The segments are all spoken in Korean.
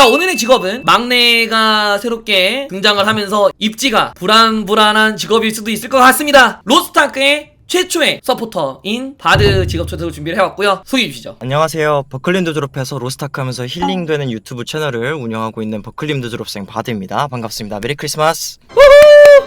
자 오늘의 직업은 막내가 새롭게 등장을 하면서 입지가 불안불안한 직업일 수도 있을 것 같습니다 로스타크의 최초의 서포터인 바드 직업 초대를 준비를 해왔고요 소개해 주시죠 안녕하세요. 버클림드 졸업해서 로스타크 하면서 힐링되는 유튜브 채널을 운영하고 있는 버클림드 졸업생 바드입니다. 반갑습니다. 메리 크리스마스.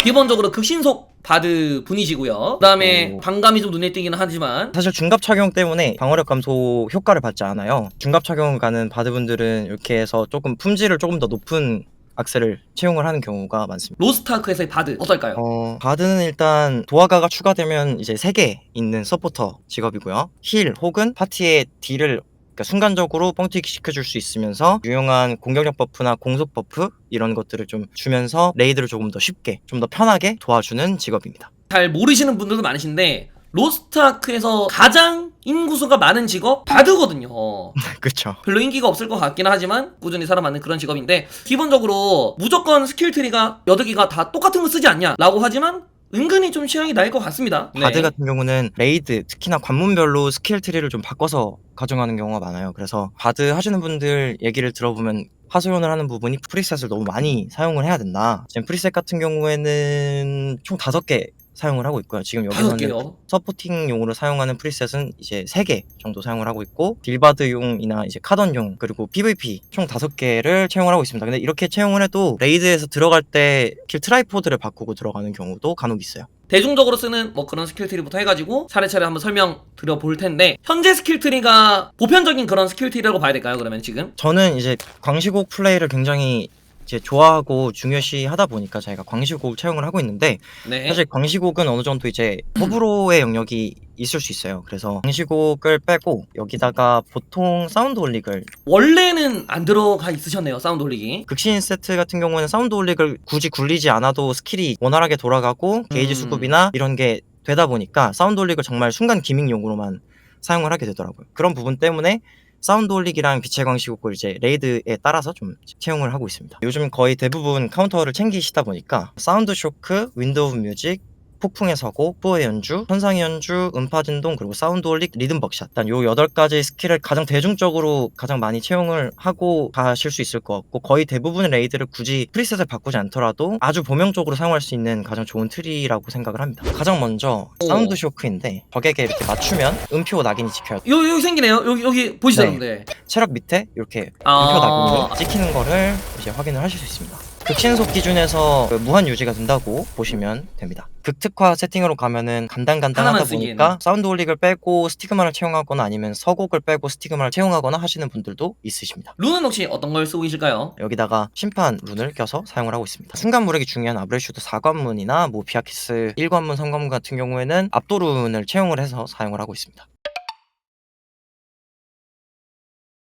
기본적으로 극신속 바드 분이시고요 그 다음에 오. 반감이 좀 눈에 띄기는 하지만 사실 중갑 착용 때문에 방어력 감소 효과를 받지 않아요. 중갑 착용을 가는 바드분들은 이렇게 해서 조금 품질을 조금 더 높은 악세를 채용을 하는 경우가 많습니다. 로스타크에서의 바드 어떨까요? 어, 바드는 일단 도화가가 추가되면 이제 3개 있는 서포터 직업이고요. 힐 혹은 파티의 딜을 그러니까 순간적으로 뻥튀기 시켜줄 수 있으면서 유용한 공격력 버프나 공속 버프 이런 것들을 좀 주면서 레이드를 조금 더 쉽게 좀 더 편하게 도와주는 직업입니다. 잘 모르시는 분들도 많으신데 로스트아크에서 가장 인구수가 많은 직업 바드거든요. 그렇죠. 별로 인기가 없을 것 같긴 하지만 꾸준히 살아남는 그런 직업인데 기본적으로 무조건 스킬 트리가 8개가 다 똑같은 거 쓰지 않냐라고 하지만 은근히 좀 취향이 나일 것 같습니다. 네. 바드 같은 경우는 레이드 특히나 관문별로 스킬 트리를 좀 바꿔서 가져가는 경우가 많아요. 그래서 바드 하시는 분들 얘기를 들어보면 하소연을 하는 부분이 프리셋을 너무 많이 사용을 해야 된다. 지금 프리셋 같은 경우에는 총 다섯 개 사용을 하고 있고요. 지금 여기서는 개요. 서포팅용으로 사용하는 프리셋은 이제 3개 정도 사용을 하고 있고 딜바드용이나 이제 카던용 그리고 PVP 총 5개를 채용을 하고 있습니다. 근데 이렇게 채용을 해도 레이드에서 들어갈 때 킬 트라이포드를 바꾸고 들어가는 경우도 간혹 있어요. 대중적으로 쓰는 뭐 그런 스킬 트리부터 해가지고 차례차례 한번 설명 드려볼 텐데 현재 스킬 트리가 보편적인 그런 스킬 트리라고 봐야 될까요? 그러면 지금 저는 이제 광시곡 플레이를 굉장히 이제 좋아하고 중요시 하다 보니까 저희가 광시곡을 채용을 하고 있는데 네. 사실 광시곡은 어느 정도 이제 호불호의 영역이 있을 수 있어요. 그래서 광시곡을 빼고 여기다가 보통 사운드 올릭을 원래는 안 들어가 있으셨네요. 사운드 올리기. 극신 세트 같은 경우에는 사운드 올릭을 굳이 굴리지 않아도 스킬이 원활하게 돌아가고 게이지 음. 수급이나 이런 게 되다 보니까 사운드 올릭을 정말 순간 기믹용으로만 사용을 하게 되더라고요. 그런 부분 때문에 사운드 올릭이랑 빛의 광시곡을 이제 레이드에 따라서 좀 채용을 하고 있습니다. 요즘 거의 대부분 카운터를 챙기시다 보니까 사운드 쇼크, 윈도우 뮤직, 폭풍의 서고, 뽀의 연주, 천상의 연주, 음파 진동, 그리고 사운드 올릭, 리듬 벅샷. 일단 요 여덟 가지 스킬을 가장 대중적으로 가장 많이 채용을 하고 가실 수 있을 것 같고 거의 대부분의 레이드를 굳이 프리셋을 바꾸지 않더라도 아주 범용적으로 사용할 수 있는 가장 좋은 트리라고 생각을 합니다. 가장 먼저 오. 사운드 쇼크인데 적에게 이렇게 맞추면 음표 낙인이 찍혀요. 요 여기 생기네요. 여기 여기 보시죠, 네. 여러분들. 체력 밑에 이렇게 아. 음표 낙인이 찍히는 거를 이제 확인을 하실 수 있습니다. 극신속 기준에서 그 무한 유지가 된다고 보시면 됩니다. 극특화 세팅으로 가면은 간단간단하다 하나만 보니까 쓰기에는. 사운드 올릭을 빼고 스티그마를 채용하거나 아니면 서곡을 빼고 스티그마를 채용하거나 하시는 분들도 있으십니다. 룬은 혹시 어떤 걸 쓰고 계실까요? 여기다가 심판 룬을 껴서 사용을 하고 있습니다. 순간 무력이 중요한 아브레슈드 4관문이나 뭐 비아키스 1관문, 3관문 같은 경우에는 압도 룬을 채용을 해서 사용을 하고 있습니다.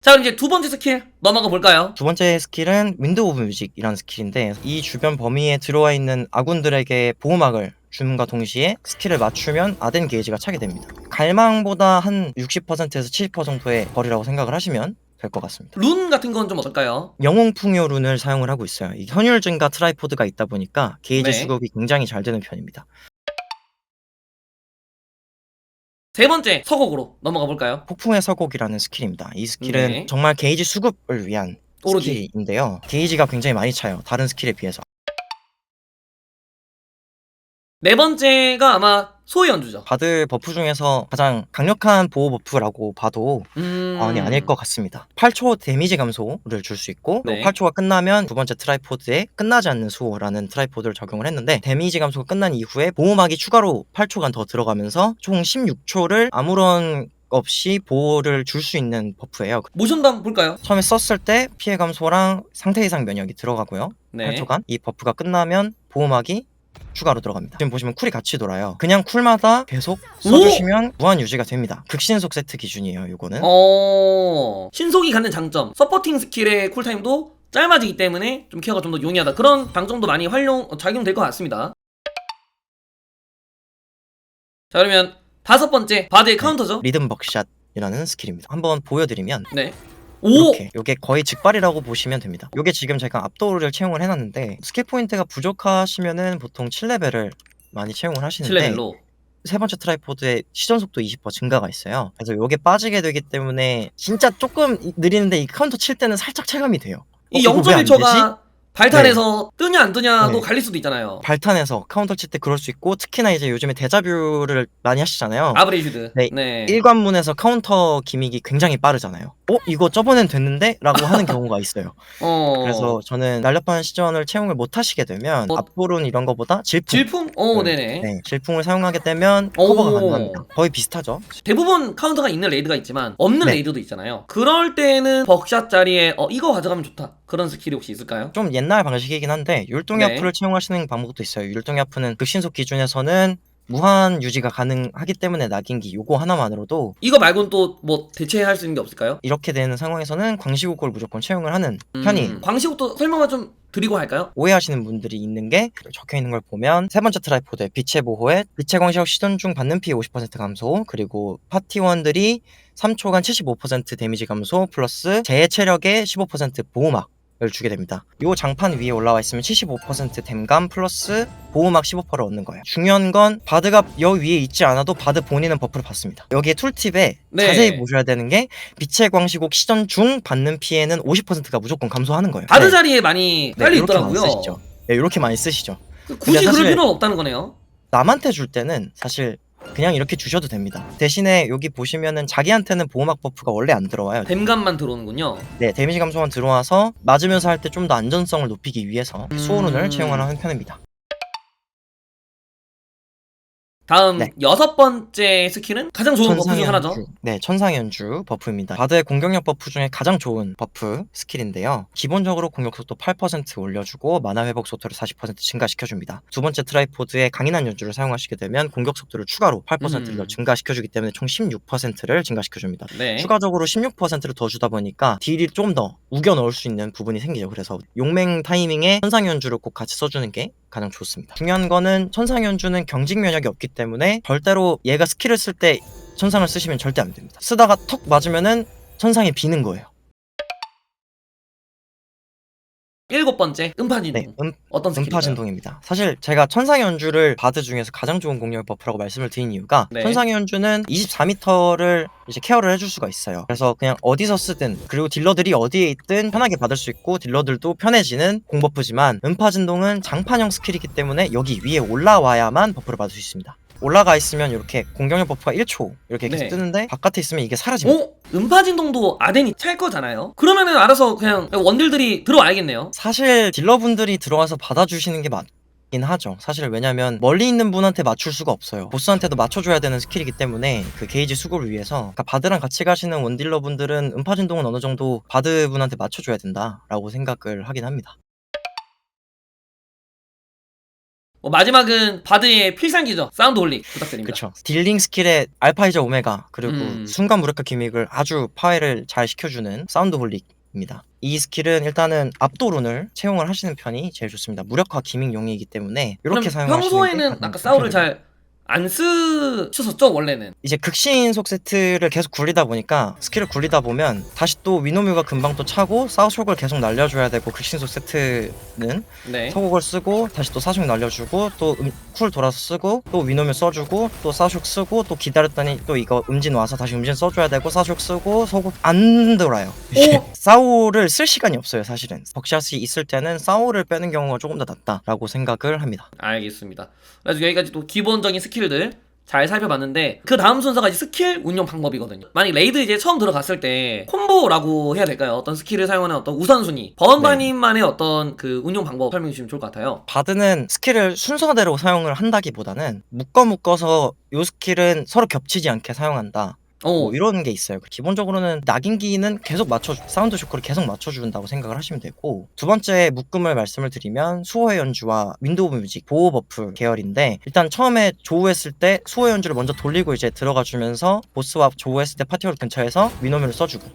자, 그럼 이제 두 번째 스킬 넘어가 볼까요? 두 번째 스킬은 윈도우 오브 뮤직이라는 스킬인데 이 주변 범위에 들어와 있는 아군들에게 보호막을 줌과 동시에 스킬을 맞추면 아덴 게이지가 차게 됩니다. 갈망보다 한 60%에서 70% 정도의 거리라고 생각을 하시면 될 것 같습니다. 룬 같은 건 좀 어떨까요? 영웅 풍요 룬을 사용을 하고 있어요. 이 현율 증가 트라이포드가 있다 보니까 게이지 네. 수급이 굉장히 잘 되는 편입니다. 세 번째 서곡으로 넘어가 볼까요? 폭풍의 서곡이라는 스킬입니다. 이 스킬은 네. 정말 게이지 수급을 위한 오로지. 스킬인데요. 게이지가 굉장히 많이 차요. 다른 스킬에 비해서. 네 번째가 아마 소의 연주죠. 바드 버프 중에서 가장 강력한 보호 버프라고 봐도 음... 과언이 아닐 것 같습니다. 8초 데미지 감소를 줄 수 있고 네. 8초가 끝나면 두 번째 트라이포드에 끝나지 않는 수호라는 트라이포드를 적용을 했는데 데미지 감소가 끝난 이후에 보호막이 추가로 8초간 더 들어가면서 총 16초를 아무런 없이 보호를 줄 수 있는 버프예요. 모션도 한번 볼까요? 처음에 썼을 때 피해 감소랑 상태 이상 면역이 들어가고요. 네. 8초간 이 버프가 끝나면 보호막이 추가로 들어갑니다. 지금 보시면 쿨이 같이 돌아요. 그냥 쿨마다 계속 써주시면 무한 유지가 됩니다. 극신속 세트 기준이에요. 요거는. 어... 신속이 갖는 장점. 서포팅 스킬의 쿨타임도 짧아지기 때문에 좀 케어가 좀 더 용이하다. 그런 장점도 많이 활용 어, 작용될 것 같습니다. 자 그러면 다섯 번째 바드의 카운터죠. 리듬 벅샷이라는 스킬입니다. 한번 보여드리면 네. 오. 이렇게 요게 거의 직발이라고 보시면 됩니다. 요게 지금 제가 압도를 채용을 해놨는데 스킬 포인트가 부족하시면은 보통 7레벨을 많이 채용을 하시는데 7레벨로. 세 번째 트라이포드의 시전 속도 20% 증가가 있어요. 그래서 요게 빠지게 되기 때문에 진짜 조금 이- 느리는데 이 카운터 칠 때는 살짝 체감이 돼요. 이 이거 왜안 0.1초가 발탄에서 뜨냐 안 뜨냐도 네. 갈릴 수도 있잖아요. 발탄에서 카운터 칠 때 그럴 수 있고 특히나 이제 요즘에 데자뷰를 많이 하시잖아요. 아브레이즈드. 네. 네. 일관문에서 카운터 기믹이 굉장히 빠르잖아요. 어 이거 저번엔 됐는데? 라고 하는 경우가 있어요. 어. 그래서 저는 날렵한 시전을 채용을 못 하시게 되면 어. 앞볼은 이런 거보다 질풍 질풍? 어, 네. 네네. 네, 질풍을 사용하게 되면 오. 커버가 가능합니다. 거의 비슷하죠. 대부분 카운터가 있는 레이드가 있지만 없는 네. 레이드도 있잖아요. 그럴 때는 벅샷 자리에 어 이거 가져가면 좋다. 그런 스킬이 혹시 있을까요? 좀 옛날 방식이긴 한데 율동의 네. 채용하시는 방법도 있어요. 율동의 아프는 극신속 기준에서는 무한 유지가 가능하기 때문에 낙인기 요거 하나만으로도 이거 말고는 또 뭐 대체할 수 있는 게 없을까요? 이렇게 되는 상황에서는 광시국골 무조건 채용을 하는 음, 편이에요. 광시국도 설명만 좀 드리고 할까요? 오해하시는 분들이 있는 게 적혀 있는 걸 보면 세 번째 트라이포드에 빛의 보호에 빛의 광시력 시전 중 받는 피해 50% 감소 그리고 파티원들이 3초간 75% 데미지 감소 플러스 제 체력의 15% 보호막 을 주게 됩니다. 요 장판 위에 올라와 있으면 75% 댐감 플러스 보호막 15%를 얻는 거예요. 중요한 건 바드가 여기 위에 있지 않아도 바드 본인은 버프를 받습니다. 여기에 툴팁에 네. 자세히 보셔야 되는 게 빛의 광시곡 시전 중 받는 피해는 50%가 무조건 감소하는 거예요. 바드 네. 자리에 많이 네, 깔려 이렇게 많이 있더라고요. 쓰시죠. 네, 이렇게 많이 쓰시죠. 굳이 그럴 필요는 없다는 거네요. 남한테 줄 때는 사실 그냥 이렇게 주셔도 됩니다. 대신에 여기 보시면은 자기한테는 보호막 버프가 원래 안 들어와요. 댐감만 들어오는군요. 네, 데미지 감소만 들어와서 맞으면서 할 때 좀 더 안전성을 높이기 위해서 음. 수호룬을 채용하는 편입니다. 다음 네. 여섯 번째 스킬은 가장 좋은 버프 중 하나죠. 네, 천상연주 버프입니다. 바드의 공격력 버프 중에 가장 좋은 버프 스킬인데요. 기본적으로 공격 속도 8% 올려주고 마나 회복 속도를 40% 증가시켜줍니다. 두 번째 트라이포드의 강인한 연주를 사용하시게 되면 공격 속도를 추가로 8%를 더 음. 증가시켜주기 때문에 총 16%를 증가시켜줍니다. 네. 추가적으로 16%를 더 주다 보니까 딜이 좀 더 우겨 넣을 수 있는 부분이 생기죠. 그래서 용맹 타이밍에 천상연주를 꼭 같이 써주는 게 가장 좋습니다. 중요한 거는 천상연주는 경직 면역이 없기 때문에 절대로 얘가 스킬을 쓸 때 천상을 쓰시면 절대 안 됩니다. 쓰다가 턱 맞으면은 천상이 비는 거예요. 일곱 번째 음파진동. 네, 음, 어떤 스킬인가요? 음파 진동입니다. 사실 제가 천상 연주를 바드 중에서 가장 좋은 공격 버프라고 말씀을 드린 이유가 네. 천상 연주는 24m를 이제 케어를 해줄 수가 있어요. 그래서 그냥 어디서 쓰든 그리고 딜러들이 어디에 있든 편하게 받을 수 있고 딜러들도 편해지는 공버프지만 음파 진동은 장판형 스킬이기 때문에 여기 위에 올라와야만 버프를 받을 수 있습니다. 올라가 있으면 이렇게 공격력 버프가 1초 이렇게 계속 네. 뜨는데 바깥에 있으면 이게 사라집니다. 오 음파진동도 아덴이 찰 거잖아요. 그러면은 알아서 그냥 원딜들이 들어와야겠네요. 사실 딜러분들이 들어와서 받아주시는 게 맞 긴 하죠. 사실 왜냐면 멀리 있는 분한테 맞출 수가 없어요. 보스한테도 맞춰줘야 되는 스킬이기 때문에 그 게이지 수급을 위해서 그러니까 바드랑 같이 가시는 원딜러 분들은 음파 진동은 어느 정도 바드 분한테 맞춰줘야 된다라고 생각을 하긴 합니다. 뭐 마지막은 바드의 필살기죠. 사운드 홀릭 부탁드립니다. 그쵸. 딜링 스킬의 알파이저 오메가 그리고 음. 순간 무력화 기믹을 아주 파괴를 잘 시켜주는 사운드 홀릭입니다. 이 스킬은 일단은 압도룬을 채용을 하시는 편이 제일 좋습니다. 무력화 기믹용이기 때문에 그럼 이렇게 사용하시는 게 평소에는 가장 아까 사우를 편합니다. 잘 안 쓰셨었죠 원래는. 이제 극신 속 세트를 계속 굴리다 보니까 스킬을 굴리다 보면 다시 또 위노뮤가 금방 또 차고 사우속을 계속 날려줘야 되고 극신 속 세트는 네. 서곡을 쓰고 다시 또 사속 날려주고 또 쿨 돌아서 쓰고 또 위노뮤 써주고 또 사속 쓰고 또 기다렸더니 또 이거 음진 와서 다시 음진 써줘야 되고 사속 쓰고 서곡 안 돌아요 이게 오! 사우를 쓸 시간이 없어요 사실은 벅샷이 있을 때는 사우를 빼는 경우가 조금 더 낫다라고 생각을 합니다 알겠습니다. 그래서 여기까지 또 기본적인 스킬 들 잘 살펴봤는데 그 다음 순서가 이제 스킬 운용 방법이거든요. 만약 레이드 이제 처음 들어갔을 때 콤보라고 해야 될까요? 어떤 스킬을 사용하는 어떤 우선순위 버언바님만의 어떤 그 운용 방법 설명해 주시면 좋을 것 같아요. 바드는 스킬을 순서대로 사용을 한다기보다는 묶어 묶어서 요 스킬은 서로 겹치지 않게 사용한다 오, 뭐 이런 게 있어요. 기본적으로는 낙인기는 계속 맞춰 사운드 쇼크를 계속 맞춰준다고 생각을 하시면 되고 두 번째 묶음을 말씀을 드리면 수호의 연주와 윈도우 뮤직 보호 버프 계열인데 일단 처음에 조우했을 때 수호의 연주를 먼저 돌리고 이제 들어가 주면서 보스와 조우했을 때 파티홀 근처에서 위노뮤를 써주고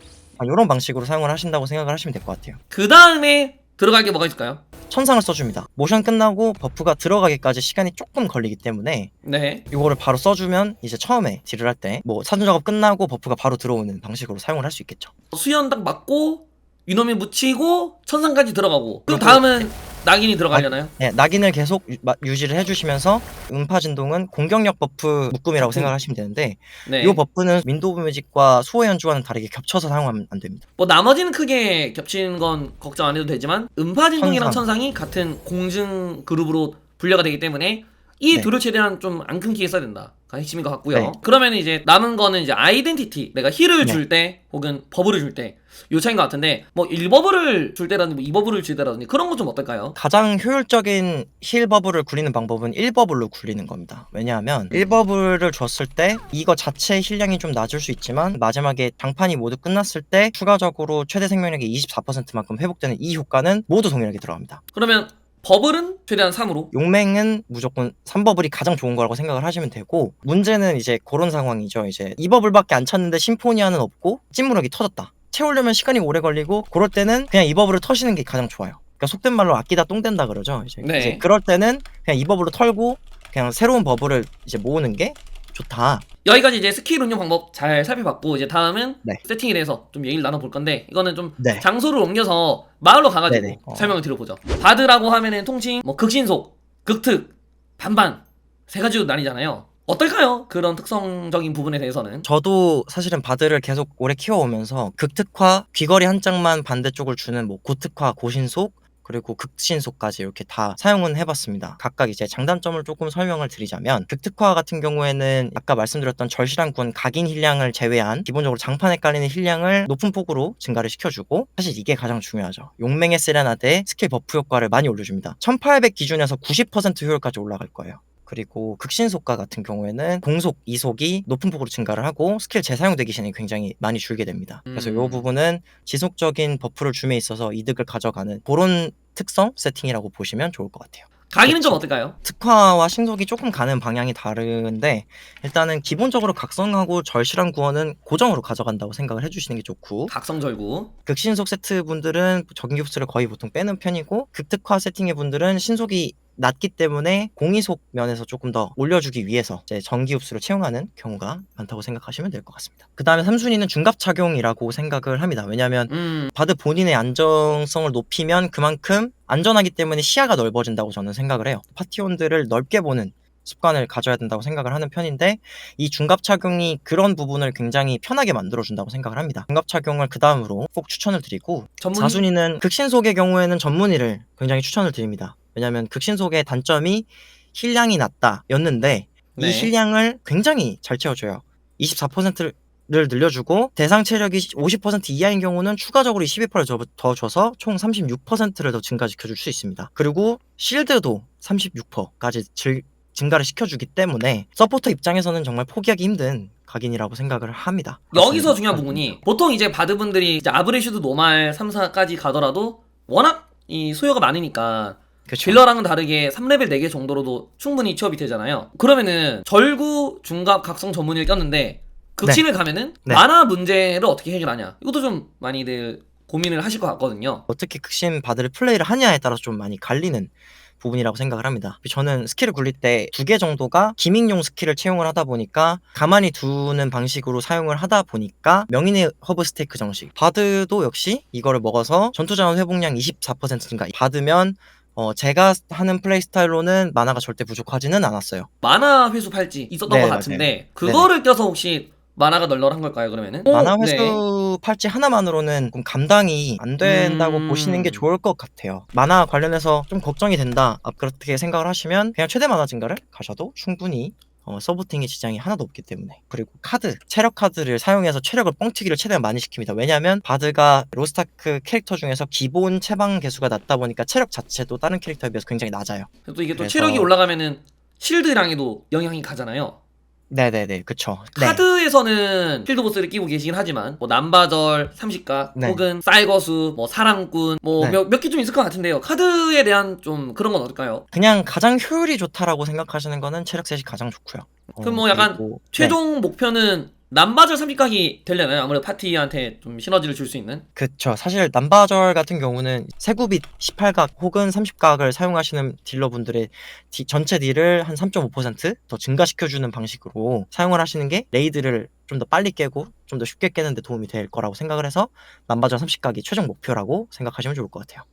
이런 방식으로 사용을 하신다고 생각을 하시면 될 것 같아요. 그 다음에 들어갈 게 뭐가 있을까요? 천상을 써줍니다. 모션 끝나고 버프가 들어가기까지 시간이 조금 걸리기 때문에 네. 이거를 바로 써주면 이제 처음에 딜을 할 때 뭐 사전 작업 끝나고 버프가 바로 들어오는 방식으로 사용을 할 수 있겠죠. 수연 딱 맞고 유놈이 묻히고 천상까지 들어가고 그 다음은 낙인이 들어가려나요? 네, 낙인을 계속 유, 마- 유지를 해주시면서 음파 진동은 공격력 버프 묶음이라고 음. 생각하시면 되는데 네. 이 버프는 윈도우 뮤직과 수호 연주와는 다르게 겹쳐서 사용하면 안 됩니다. 뭐 나머지는 크게 겹치는 건 걱정 안 해도 되지만 음파 진동이랑 천상. 천상 이 같은 공증 그룹으로 분류가 되기 때문에 이 네. 둘을 최대한 좀 안 끊기게 써야 된다. 가 핵심인 것 같고요. 네. 그러면 이제 남은 거는 이제 아이덴티티. 내가 힐을 네. 줄때 혹은 버블을 줄 때 요 차이인 것 같은데 뭐 1버블을 줄 때라든지 뭐 2버블을 줄 때라든지 그런 건 좀 어떨까요? 가장 효율적인 힐 버블을 굴리는 방법은 1버블로 굴리는 겁니다. 왜냐하면 1버블을 줬을 때 이거 자체 힐량이 좀 낮을 수 있지만 마지막에 장판이 모두 끝났을 때 추가적으로 최대 생명력이 24%만큼 회복되는 이 효과는 모두 동일하게 들어갑니다. 그러면 버블은 최대한 3으로 용맹은 무조건 3버블이 가장 좋은 거라고 생각을 하시면 되고 문제는 이제 그런 상황이죠. 이제 2버블밖에 안 찼는데 심포니아는 없고 찐무력이 터졌다. 채우려면 시간이 오래 걸리고 그럴 때는 그냥 2버블을 터시는 게 가장 좋아요. 그러니까 속된 말로 아끼다 똥된다 그러죠. 이제, 네. 이제 그럴 때는 그냥 2버블로 털고 그냥 새로운 버블을 이제 모으는 게 좋다. 여기까지 이제 스킬 운용 방법 잘 살펴봤고 이제 다음은 네. 세팅에 대해서 좀 얘기를 나눠볼 건데 이거는 좀 네. 장소를 옮겨서 마을로 가가지고 네네. 어. 설명을 드려보죠. 바드라고 하면은 통칭 뭐 극신속, 극특, 반반 세 가지로 나뉘잖아요. 어떨까요? 그런 특성적인 부분에 대해서는 저도 사실은 바드를 계속 오래 키워오면서 극특화, 귀걸이 한 짝만 반대쪽을 주는 뭐 고특화, 고신속, 그리고 극신속까지 이렇게 다 사용은 해봤습니다. 각각 이제 장단점을 조금 설명을 드리자면 극특화 같은 경우에는 아까 말씀드렸던 절실한 군 각인 힐량을 제외한 기본적으로 장판에 깔리는 힐량을 높은 폭으로 증가를 시켜주고 사실 이게 가장 중요하죠. 용맹의 세레나데 스킬 버프 효과를 많이 올려줍니다. 1800 기준에서 90% 효율까지 올라갈 거예요. 그리고 극신속가 같은 경우에는 공속, 이속이 높은 폭으로 증가를 하고 스킬 재사용되기 시간이 굉장히 많이 줄게 됩니다. 그래서 음. 이 부분은 지속적인 버프를 줌에 있어서 이득을 가져가는 그런 특성 세팅이라고 보시면 좋을 것 같아요. 가기는 좀 그쵸. 어떨까요? 특화와 신속이 조금 가는 방향이 다른데 일단은 기본적으로 각성하고 절실한 구원은 고정으로 가져간다고 생각을 해주시는 게 좋고 각성절구 극신속 세트 분들은 적응 흡수를 거의 보통 빼는 편이고 극특화 세팅의 분들은 신속이 낮기 때문에 공이속 면에서 조금 더 올려주기 위해서 이제 전기 흡수를 채용하는 경우가 많다고 생각하시면 될 것 같습니다. 그 다음에 3순위는 중갑 착용이라고 생각을 합니다. 왜냐하면 음 바드 본인의 안정성을 높이면 그만큼 안전하기 때문에 시야가 넓어진다고 저는 생각을 해요. 파티원들을 넓게 보는 습관을 가져야 된다고 생각을 하는 편인데 이 중갑 착용이 그런 부분을 굉장히 편하게 만들어준다고 생각을 합니다. 중갑 착용을 그 다음으로 꼭 추천을 드리고 전문 4순위는 극신속의 경우에는 전문의를 굉장히 추천을 드립니다. 왜냐하면 극신속의 단점이 힐량이 낮다 였는데 네. 이 힐량을 굉장히 잘 채워줘요. 24%를 늘려주고 대상 체력이 50% 이하인 경우는 추가적으로 22%를 더- 더 줘서 총 36%를 더 증가시켜줄 수 있습니다. 그리고 실드도 36%까지 증가를 시켜주기 때문에 서포터 입장에서는 정말 포기하기 힘든 각인이라고 생각을 합니다. 여기서. 중요한 부분이 보통 이제 바드분들이 이제 아브레슈드 노말 3사까지 가더라도 워낙 이 수요가 많으니까 그쵸. 딜러랑은 다르게 3레벨 4개 정도로도 충분히 취업이 되잖아요. 그러면은 절구, 중갑, 각성 전문의를 꼈는데 극신을 가면은 네. 만화 문제를 어떻게 해결하냐. 이것도 좀 많이들 고민을 하실 것 같거든요. 어떻게 극신 바드를 플레이를 하냐에 따라서 좀 많이 갈리는 부분이라고 생각을 합니다. 저는 스킬을 굴릴 때 두 개 정도가 기믹용 스킬을 채용을 하다 보니까 가만히 두는 방식으로 사용을 하다 보니까 명인의 허브 스테이크 정식 바드도 역시 이거를 먹어서 전투자원 회복량 24% 증가 받으면 어, 제가 하는 플레이 스타일로는 만화가 절대 부족하지는 않았어요. 만화 회수 팔찌 있었던 네, 것 맞아요. 같은데 그거를 껴서 혹시 만화가 널널한 걸까요 그러면은? 만화 오, 네. 회수 팔찌 하나만으로는 좀 감당이 안 된다고 음. 보시는 게 좋을 것 같아요. 만화 관련해서 좀 걱정이 된다. 아, 그렇게 생각을 하시면 그냥 최대 만화 증가를 가셔도 충분히 어, 서브팅의 지장이 하나도 없기 때문에. 그리고 카드 체력 카드를 사용해서 체력을 뻥튀기를 최대한 많이 시킵니다. 왜냐하면 바드가 로스타크 캐릭터 중에서 기본 체방 개수가 낮다 보니까 체력 자체도 다른 캐릭터에 비해서 굉장히 낮아요. 또 이게 또 그래서- 체력이 올라가면은 실드량에도 영향이 가잖아요. 네네네 그쵸 네. 카드에서는 필드 보스를 끼고 계시긴 하지만 뭐 남바절 30각 네. 혹은 쌀거수 뭐 사랑꾼 뭐 네. 몇 개 좀 있을 것 같은데요 카드에 대한 좀 그런 건 어떨까요? 그냥 가장 효율이 좋다라고 생각하시는 거는 체력 셋이 가장 좋고요 어, 그럼 뭐 약간 그리고- 네. 최종 목표는 남바절 30각이 되려나요? 아무래도 파티한테 좀 시너지를 줄 수 있는 그쵸. 사실 남바절 같은 경우는 세구빗 18각 혹은 30각을 사용하시는 딜러분들의 디- 전체 딜을 한 3.5%더 증가시켜주는 방식으로 사용을 하시는 게 레이드를 좀 더 빨리 깨고 좀 더 쉽게 깨는 데 도움이 될 거라고 생각을 해서 남바절 30각이 최종 목표라고 생각하시면 좋을 것 같아요.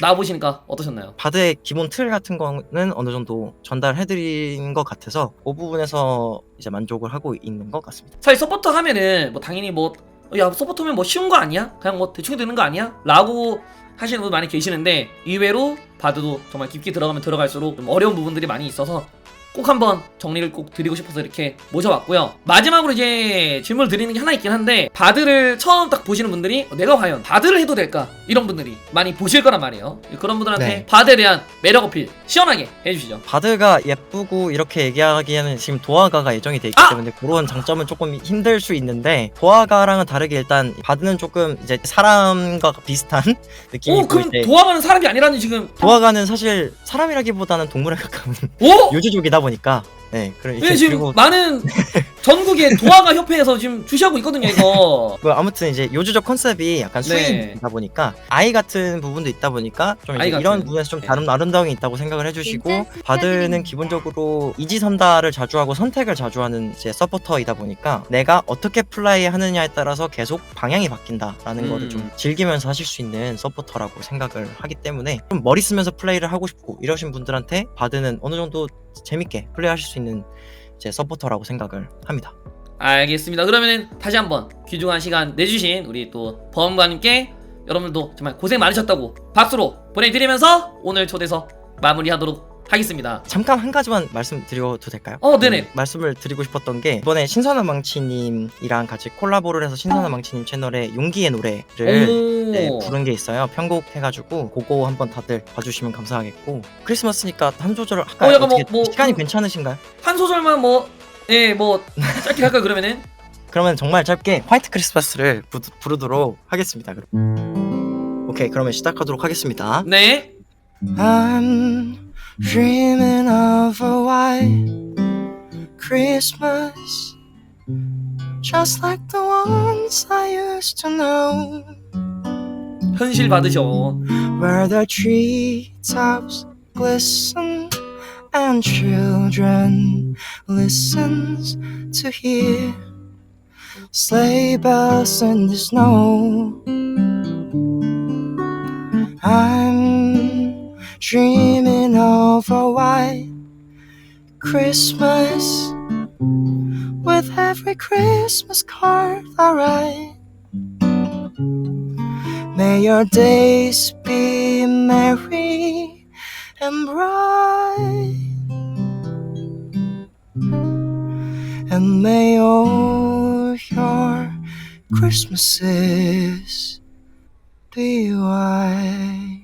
나와보시니까 어떠셨나요? 바드의 기본 틀 같은 거는 어느 정도 전달해드린 것 같아서 그 부분에서 이제 만족을 하고 있는 것 같습니다. 사실 서포터 하면은 뭐 당연히 뭐 야 서포터면 뭐 쉬운 거 아니야? 그냥 뭐 대충 되는 거 아니야? 라고 하시는 분들 많이 계시는데 의외로 바드도 정말 깊게 들어가면 들어갈수록 좀 어려운 부분들이 많이 있어서 꼭 한번 정리를 꼭 드리고 싶어서 이렇게 모셔왔고요. 마지막으로 이제 질문을 드리는 게 하나 있긴 한데 바드를 처음 딱 보시는 분들이 어, 내가 과연 바드를 해도 될까? 이런 분들이 많이 보실 거란 말이에요. 그런 분들한테 네. 바드에 대한 매력 어필 시원하게 해주시죠. 바드가 예쁘고 이렇게 얘기하기에는 지금 도화가가 예정이 돼 있기 아! 때문에 그런 장점은 조금 힘들 수 있는데 도화가랑은 다르게 일단 바드는 조금 이제 사람과 비슷한 느낌이고 오 그럼 이제 도와가는 사람이 아니라는 지금 도화가는 사실 사람이라기보다는 동물에 가까운 오 요주족이다 보니까 네 그래 네, 지금 그리고 많은 전국의 도화가 협회에서 지금 주시하고 있거든요, 이거. 뭐 아무튼 이제 요주적 컨셉이 약간 네. 수인이다 보니까 아이 같은 부분도 있다 보니까 좀 이제 아이 같은. 이런 부분에서 좀 네. 다른 아름다움이 있다고 생각을 해주시고 괜찮습니다. 바드는. 기본적으로 이지선다를 자주 하고 선택을 자주 하는 이제 서포터이다 보니까 내가 어떻게 플레이 하느냐에 따라서 계속 방향이 바뀐다라는 음. 거를 좀 즐기면서 하실 수 있는 서포터라고 생각을 하기 때문에 좀 머리 쓰면서 플레이를 하고 싶고 이러신 분들한테 바드는 어느 정도 재밌게 플레이하실 수 있는 이 제 서포터라고 생각을 합니다. 알겠습니다. 그러면은 다시 한번 귀중한 시간 내주신 우리 또 범관님께 여러분들도 정말 고생 많으셨다고 박수로 보내드리면서 오늘 초대서 마무리하도록 하겠습니다. 잠깐 한 가지만 말씀드려도 될까요? 어, 네네. 음, 말씀을 드리고 싶었던 게 이번에 신선한 망치님이랑 같이 콜라보를 해서 신선한 망치님 채널에 용기의 노래를 오. 네, 부른 게 있어요. 편곡 해가지고 그거 한번 다들 봐주시면 감사하겠고 크리스마스니까 한 소절을 할까요? 어, 약간 뭐- 어떻게 뭐- 시간이 그- 괜찮으신가요? 한 소절만 뭐, 예, 뭐 짧게 할까요? 그러면은 그러면 정말 짧게 화이트 크리스마스를 부, 부르도록 하겠습니다. 그럼. 오케이 그러면 시작하도록 하겠습니다. 네. I'm dreaming of a white Christmas Just like the ones I used to know 현실 받으셔. Where the treetops glisten And children listens to hear Sleigh bells in the snow I'm dreaming Christmas with every Christmas card I write. May your days be merry and bright, and may all your Christmases be white.